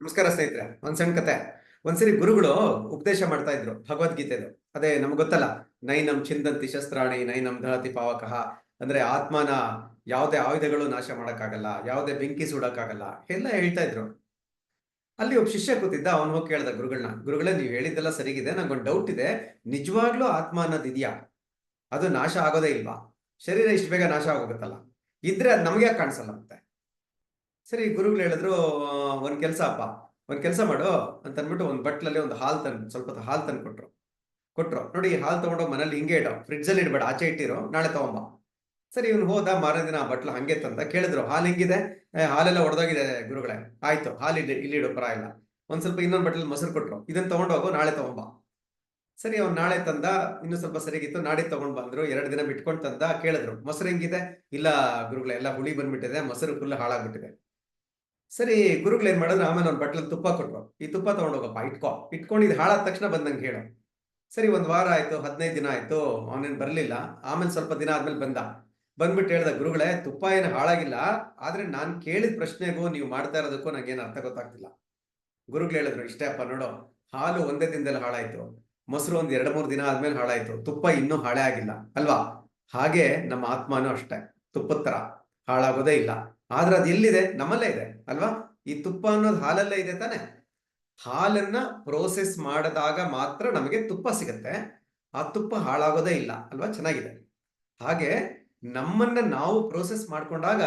ನಮಸ್ಕಾರ ಸ್ನೇಹಿತರೆ, ಒಂದ್ ಸಣ್ಣ ಕತೆ. ಒಂದ್ಸರಿ ಗುರುಗಳು ಉಪದೇಶ ಮಾಡ್ತಾ ಇದ್ರು ಭಗವದ್ಗೀತೆದು. ಅದೇ ನಮ್ಗೆ ಗೊತ್ತಲ್ಲ, ನೈನಂ ಚಿಂದಂತಿ ಶಸ್ತ್ರಾಣಿ, ನೈನಂ ದಹತಿ ಪಾವಕಃ. ಅಂದ್ರೆ ಆತ್ಮನ ಯಾವುದೇ ಆಯುಧಗಳು ನಾಶ ಮಾಡಕ್ಕಾಗಲ್ಲ, ಯಾವುದೇ ಬೆಂಕಿ ಸುಡಕ್ಕಾಗಲ್ಲ, ಎಲ್ಲ ಹೇಳ್ತಾ ಇದ್ರು. ಅಲ್ಲಿ ಒಬ್ಬ ಶಿಷ್ಯ ಕೂತಿದ್ದ, ಅವನು ಹೋಗಿ ಕೇಳ್ದ ಗುರುಗಳನ್ನ ಗುರುಗಳೇ, ನೀವು ಹೇಳಿದ್ದೆಲ್ಲ ಸರಿಗಿದೆ, ನಂಗೊಂದು ಡೌಟ್ ಇದೆ. ನಿಜವಾಗ್ಲೂ ಆತ್ಮ ಅನ್ನೋದು ಇದೆಯಾ ಅದು ನಾಶ ಆಗೋದೇ ಇಲ್ವಾ? ಶರೀರ ಇಷ್ಟು ಬೇಗ ನಾಶ ಆಗೋಗುತ್ತಲ್ಲ. ಇದ್ರೆ ಅದು ನಮ್ಗೆ ಕಾಣಿಸಲ್ಲ ಮತ್ತೆ ಸರಿ ಗುರುಗಳು ಹೇಳಿದ್ರು ಒಂದು ಕೆಲ್ಸ ಅಪ್ಪ ಒಂದ್ ಕೆಲಸ ಮಾಡು ಅಂತ ಅಂದ್ಬಿಟ್ಟು ಒಂದ್ ಬಟ್ಲಲ್ಲಿ ಒಂದು ಹಾಲ್ ತಂದು ಸ್ವಲ್ಪ ಹಾಲು ತಂದು ಕೊಟ್ರು. ಕೊಟ್ರು. ನೋಡಿ ಹಾಲ್ ತಗೊಂಡೋಗಿ ಮನೇಲಿ ಹಿಂಗೆ ಇಡೋ ಫ್ರಿಡ್ಜ್ ಅಲ್ಲಿ ಇಡ್ಬೇಡ ಆಚೆ ಇಟ್ಟಿರೋ ನಾಳೆ ತಗೊಂಬ. ಸರಿ ಇವ್ನು ಹೋದ ಮಾರನೇ ದಿನ ಬಟ್ಲು ಹಂಗೆ ತಂದ ಕೇಳಿದ್ರು ಹಾಲ್ ಹಿಂಗಿದೆ? "ಏ, ಹಾಲೆಲ್ಲ ಒಡೆದೋಗಿದೆ ಗುರುಗಳೇ. ಆಯ್ತು ಹಾಲ್ ಇಲ್ಲಿ ಇಲ್ಲಿ ಇಡೋ ಪರ ಇಲ್ಲ ಒಂದ್ ಸ್ವಲ್ಪ ಇನ್ನೊಂದ್ ಬಟ್ಲಲ್ಲಿ ಮೊಸರು ಕೊಟ್ರು. ಇದನ್ನ ತಗೊಂಡೋಗು ನಾಳೆ ತಗೊಂಬ. ಸರಿ ಅವ್ನು ನಾಳೆ ತಂದ ಇನ್ನು ಸ್ವಲ್ಪ ಸರಿಗಿತ್ತು ನಾಳೆ ತಗೊಂಡ್ ಬಂದ್ರು ಎರಡು ದಿನ ಬಿಟ್ಕೊಂಡು ತಂದ ಕೇಳಿದ್ರು ಮೊಸರು ಹೆಂಗಿದೆ? ಇಲ್ಲ ಗುರುಗಳೇ ಎಲ್ಲ ಹುಳಿ ಬಂದ್ಬಿಟ್ಟಿದೆ ಮೊಸರು ಫುಲ್ ಹಾಳಾಗ್ಬಿಟ್ಟಿದೆ. ಸರಿ, ಗುರುಗಳು ಏನ್ ಮಾಡಿದ್ರು? ಆಮೇಲೆ ಒಂದು ಬಟ್ಲಲ್ಲಿ ತುಪ್ಪ ಕೊಟ್ರು. ಈ ತುಪ್ಪ ತಗೊಂಡೋಗಪ್ಪ ಇಟ್ಕೋ. ಇಟ್ಕೊಂಡು ಇದು ಹಾಳಾದ ತಕ್ಷಣ ಬಂದಂಗೆ ಹೇಳು. ಸರಿ, ಒಂದು ವಾರ ಆಯ್ತು, ಹದಿನೈದು ದಿನ ಆಯ್ತು, ಅವನೇನು ಬರಲಿಲ್ಲ. ಆಮೇಲೆ ಸ್ವಲ್ಪ ದಿನ ಆದ್ಮೇಲೆ ಬಂದ. ಬಂದ್ಬಿಟ್ಟು ಹೇಳ್ದ, ಗುರುಗಳೇ, ತುಪ್ಪ ಏನು ಹಾಳಾಗಿಲ್ಲ. ಆದ್ರೆ ನಾನು ಕೇಳಿದ ಪ್ರಶ್ನೆಗೂ ನೀವು ಮಾಡ್ತಾ ಇರೋದಕ್ಕೂ ನಂಗೇನು ಅರ್ಥ ಗೊತ್ತಾಗ್ತಿಲ್ಲ. ಗುರುಗಳು ಹೇಳಿದ್ರು, ಇಷ್ಟೇ ಅಪ್ಪ, ನೋಡು. ಹಾಲು ಒಂದೇ ದಿನದಲ್ಲಿ ಹಾಳಾಯ್ತು. ಮೊಸರು ಒಂದು ಎರಡು ಮೂರು ದಿನ ಆದ್ಮೇಲೆ ಹಾಳಾಯ್ತು. ತುಪ್ಪ ಇನ್ನೂ ಹಾಳೆ ಆಗಿಲ್ಲ. ಅಲ್ವಾ? ಹಾಗೆ ನಮ್ಮ ಆತ್ಮನೂ ಅಷ್ಟೇ. ತುಪ್ಪದ ತರ. ಹಾಳಾಗೋದೇ ಇಲ್ಲ. ಆದ್ರೆ ಅದು ಎಲ್ಲಿದೆ? ನಮ್ಮಲ್ಲೇ ಇದೆ, ಅಲ್ವಾ? ಈ ತುಪ್ಪ ಅನ್ನೋದು ಹಾಲಲ್ಲೇ ಇದೆ ತಾನೆ. ಹಾಲನ್ನ ಪ್ರೋಸೆಸ್ ಮಾಡಿದಾಗ ಮಾತ್ರ ನಮಗೆ ತುಪ್ಪ ಸಿಗತ್ತೆ. ಆ ತುಪ್ಪ ಹಾಳಾಗೋದೇ ಇಲ್ಲ, ಅಲ್ವಾ? ಚೆನ್ನಾಗಿದೆ. ಹಾಗೆ ನಮ್ಮನ್ನ ನಾವು ಪ್ರೋಸೆಸ್ ಮಾಡ್ಕೊಂಡಾಗ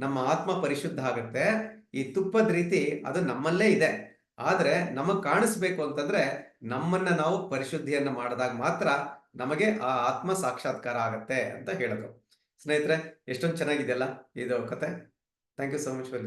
ನಮ್ಮ ಆತ್ಮ ಪರಿಶುದ್ಧ ಆಗುತ್ತೆ. ಈ ತುಪ್ಪದ ರೀತಿ ಅದು ನಮ್ಮಲ್ಲೇ ಇದೆ. ಆದ್ರೆ ನಮಗ್ ಕಾಣಿಸ್ಬೇಕು ಅಂತಂದ್ರೆ ನಮ್ಮನ್ನ ನಾವು ಪರಿಶುದ್ಧಿಯನ್ನ ಮಾಡಿದಾಗ ಮಾತ್ರ ನಮಗೆ ಆ ಆತ್ಮ ಸಾಕ್ಷಾತ್ಕಾರ ಆಗತ್ತೆ ಅಂತ ಹೇಳಿದ್ರು ಸ್ನೇಹಿತರೆ ಎಷ್ಟೊಂದು ಚೆನ್ನಾಗಿದೆಯಲ್ಲ ಇದು ಕತೆ. Thank you so much for